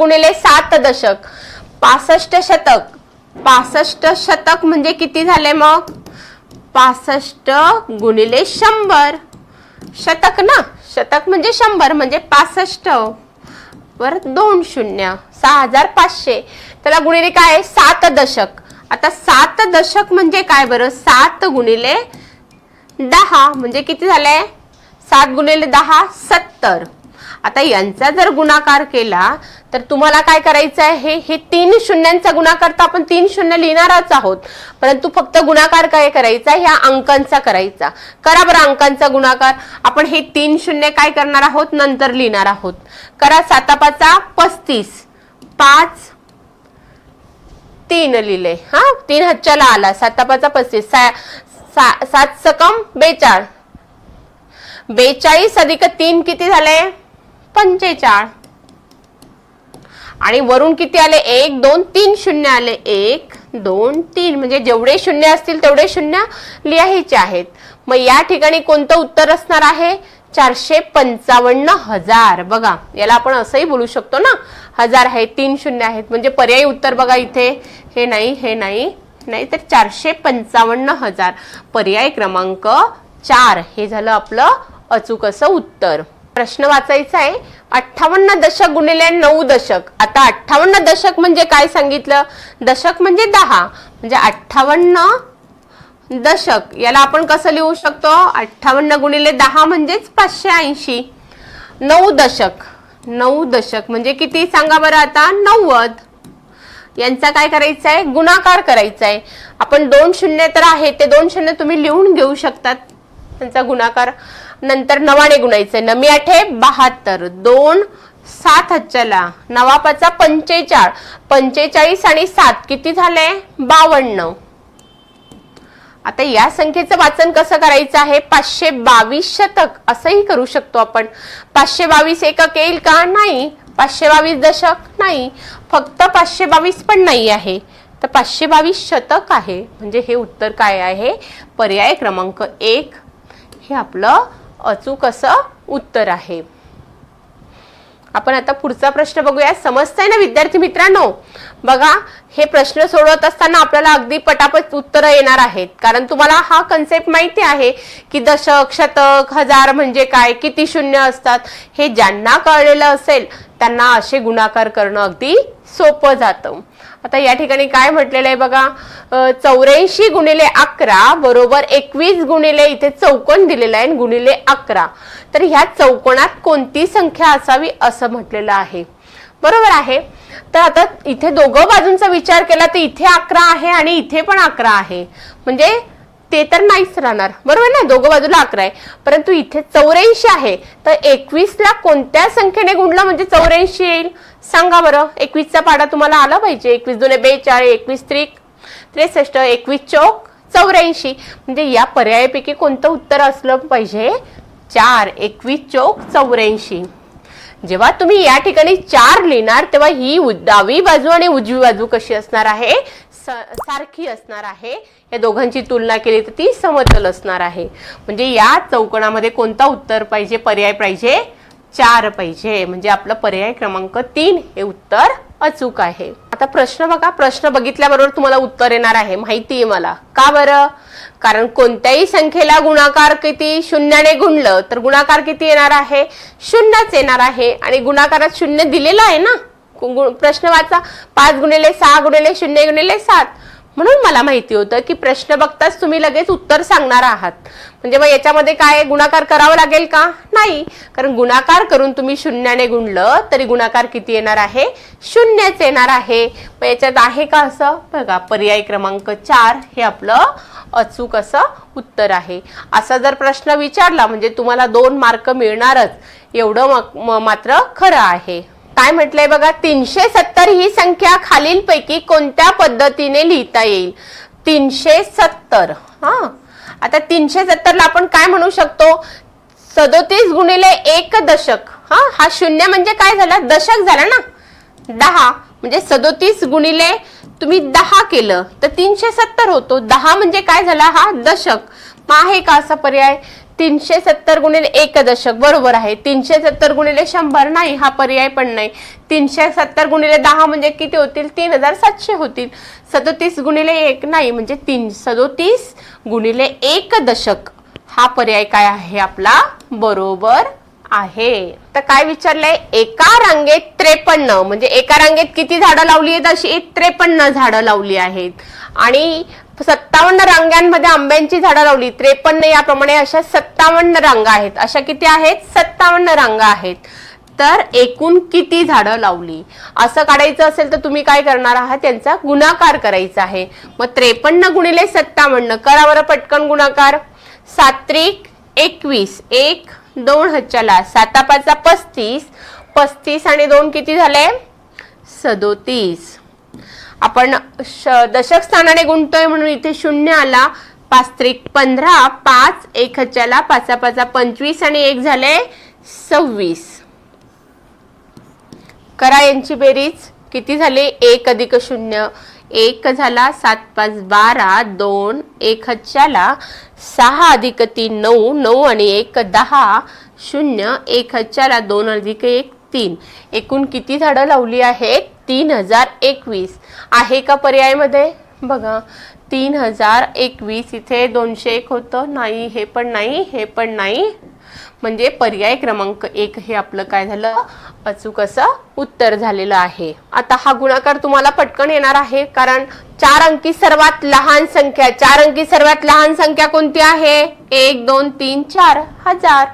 गुणिले सात दशक. पासष्ट शतक. पासष्ट शतक म्हणजे किती झाले मग? पासष्ट गुणिले शंभर. शतक ना? शतक म्हणजे शंभर म्हणजे पासष्ट. वर दोन शून्य. सहा हजार पाचशे. त्याला गुणिले काय? आहे? सात दशक. आता सात दशक म्हणजे काय बरं? सात गुणिले दहा. म्हणजे किती झाले? सात गुणिले दहा सत्तर. आता यांचा जर गुणाकार केला तर तुम्हाला काय करायचं आहे? हे हे तीन शून्यांचा गुणाकार तर आपण तीन शून्य लिहिणारच आहोत. परंतु फक्त गुणाकार काय करायचा? ह्या अंकांचा करायचा. करा बरं अंकांचा गुणाकार. आपण हे तीन शून्य काय करणार आहोत? नंतर लिहिणार आहोत. करा सातापाचा पस्तीस. पाच. तीन लिहिले. हा? तीन हच्च्याला आला. सातापाचा पस्तीस. सा, सा, सात सकम बेचाळ. बेचाळीस अधिक तीन किती झाले? पंचेचाळ. आणि वरून किती आले? एक दोन तीन शून्य आले. एक दोन तीन. म्हणजे जेवढे शून्य असतील तेवढे शून्य लिहायचे आहेत. मग या ठिकाणी कोणतं उत्तर असणार आहे? चारशे पंचावन्न हजार. बघा याला आपण असंही बोलू शकतो ना? हजार आहे तीन शून्य आहेत. म्हणजे पर्यायी उत्तर बघा इथे. हे नाही हे नाही नाही तर चारशे पंचावन्न हजार. पर्याय क्रमांक चार. हे झालं आपलं अचूक असं उत्तर. प्रश्न वाचायचा आहे. अठ्ठावन्न दशक गुणिले नऊ दशक. आता अठ्ठावन्न दशक म्हणजे काय सांगितलं? दशक म्हणजे दहा. म्हणजे अठ्ठावन्न दशक. याला आपण कसं लिहू शकतो? अठ्ठावन्न गुणिले दहा म्हणजेच पाचशे ऐंशी. नऊ दशक. नऊ दशक म्हणजे किती? सांगा बरं आता. नव्वद. यांचा काय करायचं आहे? गुणाकार करायचा आहे. आपण दोन शून्य तर आहे. ते दोन शून्य तुम्ही लिहून घेऊ शकतात. त्यांचा गुणाकार. नंतर नवाने गुणायचंय नमी आठे बहात्तर. दोन सात हच्चला. नवापाचा पंचेचाळ. पंचेचाळीस आणि सात किती झाले? बावन्न. आता या संख्येचं वाचन कसं करायचं आहे? पाचशे बावीस शतक. असंही करू शकतो आपण. पाचशे बावीस एकक येईल का? नाही. पाचशे बावीस दशक? नाही. फक्त पाचशे बावीस पण नाही आहे. तर पाचशे बावीस शतक आहे. म्हणजे हे उत्तर काय आहे? पर्याय क्रमांक एक. हे आपलं अचूक असं उत्तर आहे. आपण आता पुढचा प्रश्न बघूया. समजतंय ना विद्यार्थी मित्रांनो? बघा हे प्रश्न सोडवत असताना आपल्याला अगदी पटापट उत्तरं येणार आहेत. कारण तुम्हाला हा कन्सेप्ट माहिती आहे की दशक शतक हजार म्हणजे काय किती शून्य असतात? हे ज्यांना कळलेलं असेल त्यांना असे गुणाकार करणं अगदी सोपं जातं. आता या ठिकाणी काय म्हटलेलं आहे बघा चौऱ्याऐंशी गुणिले अकरा बरोबर एकवीस गुणिले इथे चौकोन दिलेला आहे आणि गुणिले अकरा. तर ह्या चौकोनात कोणती संख्या असावी असं म्हटलेलं आहे. बरोबर आहे? तर आता इथे दोघं बाजूंचा विचार केला तर इथे अकरा आहे आणि इथे पण अकरा आहे. म्हणजे ते तर नाहीच राहणार. बरोबर ना? दोघं बाजूला अकरा आहे. परंतु इथे चौऱ्याऐंशी आहे. तर एकवीसला कोणत्या संख्येने गुणला म्हणजे चौऱ्याऐंशी येईल? सांगा बरं. एकवीसचा पाडा तुम्हाला आला पाहिजे. एकवीस दोन बेचाळीस एकवीस त्रिक त्रेसष्ट एकवीस चौक चौऱ्याऐंशी. म्हणजे या पर्यायापैकी कोणतं उत्तर असलं पाहिजे? चार. एकवीस चौक चौऱ्याऐंशी. जेव्हा तुम्ही या ठिकाणी चार लिहिणार तेव्हा ही उ- डावी बाजू आणि उजवी बाजू कशी असणार आहे? सारखी असणार आहे. या दोघांची तुलना केली तर ती समतल असणार आहे. म्हणजे या चौकणामध्ये कोणता उत्तर पाहिजे? पर्याय पाहिजे? चार पाहिजे. म्हणजे आपलं पर्याय क्रमांक तीन हे उत्तर अचूक आहे. आता प्रश्न बघा. प्रश्न बघितल्याबरोबर तुम्हाला उत्तर येणार आहे. माहिती आहे मला. का बरं? कारण कोणत्याही संख्येला गुणाकार किती शून्याने गुणलं तर गुणाकार किती येणार आहे? शून्यच येणार आहे. आणि गुणाकारात शून्य दिलेलं आहे ना? प्रश्न वाचा. पाच गुणिले सहा गुणिले शून्य गुणिले सात. म्हणून मला माहिती होतं की प्रश्न बघताच तुम्ही लगेच उत्तर सांगणार आहात. म्हणजे मग याच्यामध्ये काय गुणाकार करावा लागेल का? नाही. कारण गुणाकार करून तुम्ही शून्याने गुणलं तरी गुणाकार किती येणार आहे? शून्यच येणार आहे. मग याच्यात आहे का असं? बघा पर्याय क्रमांक चार हे आपलं अचूक असं उत्तर आहे. असा जर प्रश्न विचारला म्हणजे तुम्हाला दोन मार्क मिळणारच. एवढं मात्र खरं आहे. काय म्हटलंय बघा तीनशे सत्तर ही संख्या खालीलपैकी कोणत्या पद्धतीने लिहिता येईल? तीनशे सत्तर. हा. आता तीनशे सत्तरला आपण काय म्हणू शकतो? सदोतीस गुणिले एक दशक. हा हा शून्य म्हणजे काय झालं? दशक झालं ना? दहा. म्हणजे सदोतीस गुणिले तुम्ही दहा केलं तर तीनशे सत्तर होतो. दहा म्हणजे काय झाला? हा दशक. मग आहे का असा पर्याय? तीनशे सत्तर गुणिले एक दशक बरोबर आहे. तीनशे सत्तर गुणिले शंभर नाही हा पर्याय पण नाही. तीनशे सत्तर गुणिले दहा म्हणजे किती होतील? तीन हजार सातशे होतील. सदोतीस गुणिले एक नाही म्हणजे तीन सदोतीस गुणिले एक दशक. हा पर्याय काय आहे आपला? बरोबर आहे. तर काय विचारलंय? एका रांगेत त्रेपन्न म्हणजे एका रांगेत किती झाडं लावली आहेत अशी? त्रेपन्न झाडं लावली आहेत. आणि सत्तावन्न रांगांमध्ये आंब्यांची झाडं लावली. त्रेपन्न याप्रमाणे अशा सत्तावन्न रांगा आहेत. अशा किती आहेत? सत्तावन्न रांगा आहेत. तर एकूण किती झाडं लावली? असं काढायचं असेल तर तुम्ही काय करणार आहात? त्यांचा गुणाकार करायचा आहे. मग त्रेपन्न गुणिले सत्तावन्न करा बरं पटकन गुणाकार. सात्रिक एकवीस एक दोन हच्च्याला सातापाचा पस्तीस. पस्तीस आणि दोन किती झाले? सदोतीस. आपण श- दशक स्थानाने गुणतोय म्हणून इथे शून्य आला. पाच त्रिक पंधरा पाच एक हच्याला पाचा पाचा पंचवीस आणि एक झाले सव्वीस. करा यांची बेरीज. किती झाली? एक अधिक शून्य. एक झाला सात पाच बारा दोन एक हच्च्याला सहा अधिक तीन नऊ नऊ आणि एक दहा शून्य एक हच्च्याला दोन अधिक एक तीन. एकूण किती झाडं लावली आहेत? तीन हजार एकवीस. आहे का पर्यायमध्ये? बघा तीन हजार एकवीस. इथे दोनशे एक होतं. नाही हे पण नाही हे पण नाही. म्हणजे पर्याय क्रमांक एक हे आपलं काय झालं? अचूक असं उत्तर झालेलं आहे. आता हा गुणाकार तुम्हाला पटकन येणार आहे कारण चार अंकी सर्वात लहान संख्या चार अंकी सर्वात लहान संख्या कोणती आहे? एक दोन तीन चार. हजार.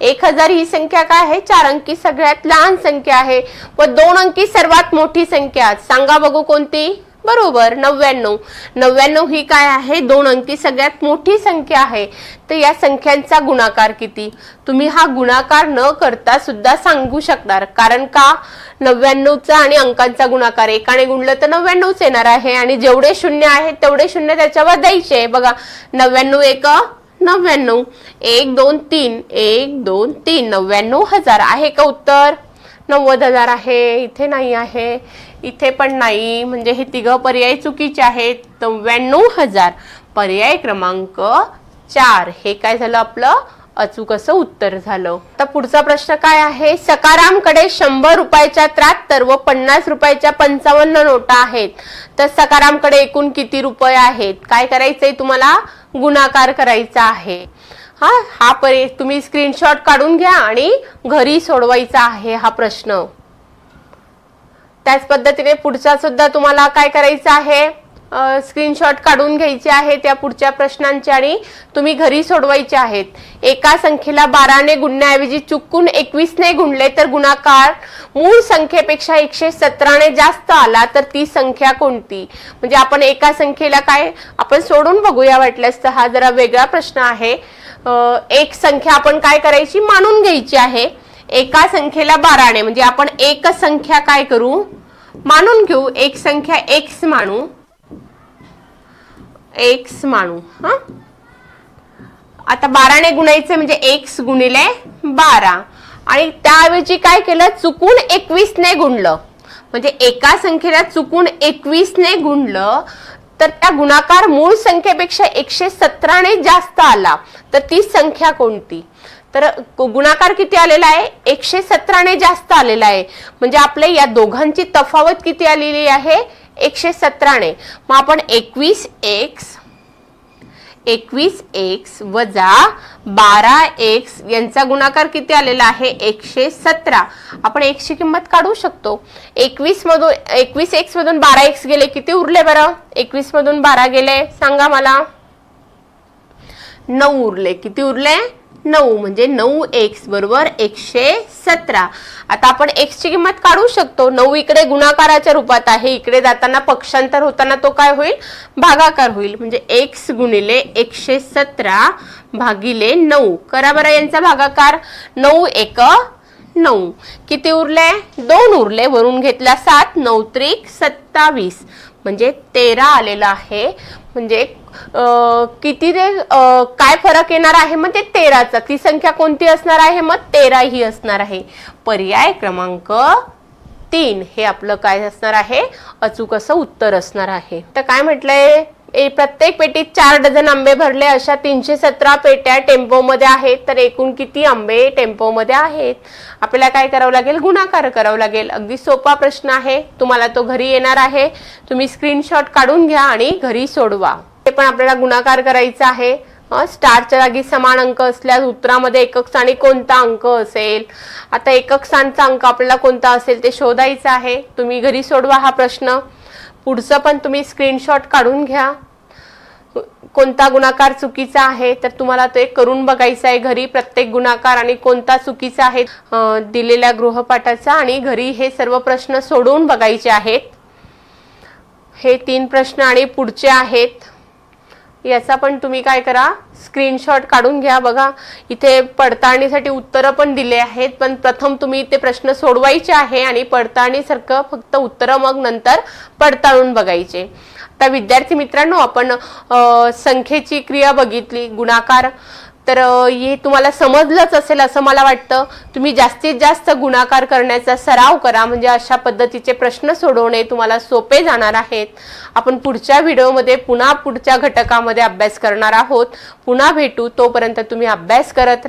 एक हजार ही संख्या काय आहे? चार अंकी. सगळ्यात लहान संख्या आहे व दोन अंकी सर्वात मोठी संख्या. सांगा बघू कोणती? बरोबर नव्याण्णव. नव्याण्णव ही काय आहे? दोन अंकी सगळ्यात मोठी संख्या आहे. तर या संख्यांचा गुणाकार किती? तुम्ही हा गुणाकार न करता सुद्धा सांगू शकणार. कारण का? नव्याण्णवचा आणि अंकांचा गुणाकार. एकाने गुणलं तर नव्याण्णवच येणार आहे. आणि जेवढे शून्य आहेत तेवढे शून्य त्याच्यावर द्यायचे. बघा नव्याण्णव एक नव्याण्णव एक दोन तीन एक दोन तीन. नव्याण्णव हजार आहे का उत्तर? नव्वद हजार आहे. इथे नाही आहे. इथे पण नाही. म्हणजे हे तिघ पर्याय चुकीचे आहेत. नव्याण्णव हजार. पर्याय क्रमांक चार. हे काय झालं आपलं? अचूक असं उत्तर झालं. तर पुढचा प्रश्न काय आहे? सकारामकडे शंभर रुपयाच्या त्र्याहत्तर व पन्नास रुपयाच्या पंचावन्न नोटा आहेत. तर सकारामकडे एकूण किती रुपये आहेत? काय करायचंय तुम्हाला? गुणाकार करायचा आहे. हा हा पर्याय तुम्ही स्क्रीनशॉट काढून घ्या आणि घरी सोडवायचा आहे हा प्रश्न. त्याच पद्धतीने पुढचा सुद्धा तुम्हाला काय करायचं आहे? स्क्रीनशॉट काढून घ्यायचे आहे त्या पुढच्या प्रश्नांचे आणि तुम्ही घरी सोडवायचे आहेत. एका संख्येला बाराने गुणण्याऐवजी चुकून एकवीसने गुणले तर गुणाकार मूळ संख्येपेक्षा एकशे सतराने जास्त आला तर ती संख्या कोणती? म्हणजे आपण एका संख्येला काय आपण सोडून बघूया वाटल्यास तर हा जरा वेगळा प्रश्न आहे. एक संख्या आपण काय करायची? मानून घ्यायची आहे. एका संख्येला बाराने म्हणजे आपण एक संख्या काय करू? मानून घेऊ. एक संख्या एक्स मानू. एक्स मानू हा? आता बाराने गुणायचं म्हणजे एक्स गुणिले बारा. आणि त्याऐवजी काय केलं? चुकून एकवीसने गुणलं. म्हणजे एका संख्येला चुकून एकवीसने गुणलं तर त्या गुणाकार मूळ संख्येपेक्षा एकशे सतराने जास्त आला. तर ती संख्या कोणती? तर गुणाकार किती आलेला आहे? एकशे सतराने जास्त आलेला आहे. म्हणजे आपल्या या दोघांची तफावत किती आलेली आहे? एकशे सतराने. मग आपण एकवीस एक्स एकवीस एक्स वजा बारा एक्स यांचा गुणाकार किती आलेला आहे? एकशे सतरा. आपण एक्सची किंमत काढू शकतो. एकवीस मधून एकवीस एक्स मधून बारा एक्स गेले किती उरले बरं? एकवीस मधून बारा गेले सांगा मला. नऊ उरले. किती उरले? नऊ म्हणजे नऊ एक्स बरोबर एकशे सतरा. आता आपण एक्सची किंमत काढू शकतो. नऊ इकडे गुणाकाराच्या रूपात आहे. इकडे जाताना पक्षांतर होताना तो काय होईल? भागाकार होईल. म्हणजे एक्स गुणिले एकशे सतरा भागिले नऊ. करा बरं यांचा भागाकार. नऊ एक नऊ. किती उरले? दोन उरले. वरून घेतला सात. नऊ त्रिक सत्तावीस. म्हणजे तेरा आलेला आहे. म्हणजे किती ते काय फरक येणार आहे? मग ते तेराचा. ती संख्या कोणती असणार आहे? मग तेरा ही असणार आहे. पर्याय क्रमांक तीन. हे आपलं काय असणार आहे? अचूक असं उत्तर असणार आहे. तर काय म्हटलंय? प्रत्येक पेटीत चार डझन आंबे भरले. अशा तीनशे सतरा पेट्या टेम्पोमध्ये आहेत. तर एकूण किती आंबे टेम्पोमध्ये आहेत? आपल्याला काय करावं लागेल? गुणाकार करावं लागेल. अगदी सोपा प्रश्न आहे. तुम्हाला तो घरी येणार आहे. तुम्ही स्क्रीनशॉट काढून घ्या आणि घरी सोडवा. ते पण आपल्याला गुणाकार करायचा आहे. स्टारच्या जागी समान अंक असल्यास उत्तरामध्ये एकक स्थानी कोणता अंक असेल? आता एकक स्थानचा अंक आपल्याला कोणता असेल ते शोधायचं आहे. तुम्ही घरी सोडवा हा प्रश्न. पुढचं पण तुम्ही स्क्रीनशॉट काढून घ्या. कोणता गुणाकार चुकीचा आहे तर तुम्हाला ते करून बघायचं आहे घरी. प्रत्येक गुणाकार आणि कोणता चुकीचा आहे दिलेल्या गृहपाठाचा. आणि घरी हे सर्व प्रश्न सोडवून बघायचे आहेत. हे तीन प्रश्न आणि पुढचे आहेत. याचा पण तुम्ही काय करा स्क्रीनशॉट काढून घ्या. बघा इथे पडताळणीसाठी उत्तरं पण दिले आहेत पण प्रथम तुम्ही ते प्रश्न सोडवायचे आहे आणि पडताळणीसारखं फक्त उत्तरं मग नंतर पडताळून बघायचे. आता विद्यार्थी मित्रांनो आपण संख्येची क्रिया बघितली गुणाकार तर हे तुम्हाला समजलंच असेल असं मला वाटतं. तुम्ही जास्तीत जास्त गुणाकार करण्याचा सराव करा. म्हणजे अशा पद्धतीचे प्रश्न सोडवणे तुम्हाला सोपे जाणार आहेत. आपण पुढच्या व्हिडिओमध्ये पुन्हा पुढच्या घटकामध्ये अभ्यास करणार आहोत. पुन्हा भेटू. तोपर्यंत तुम्ही अभ्यास करत राहा.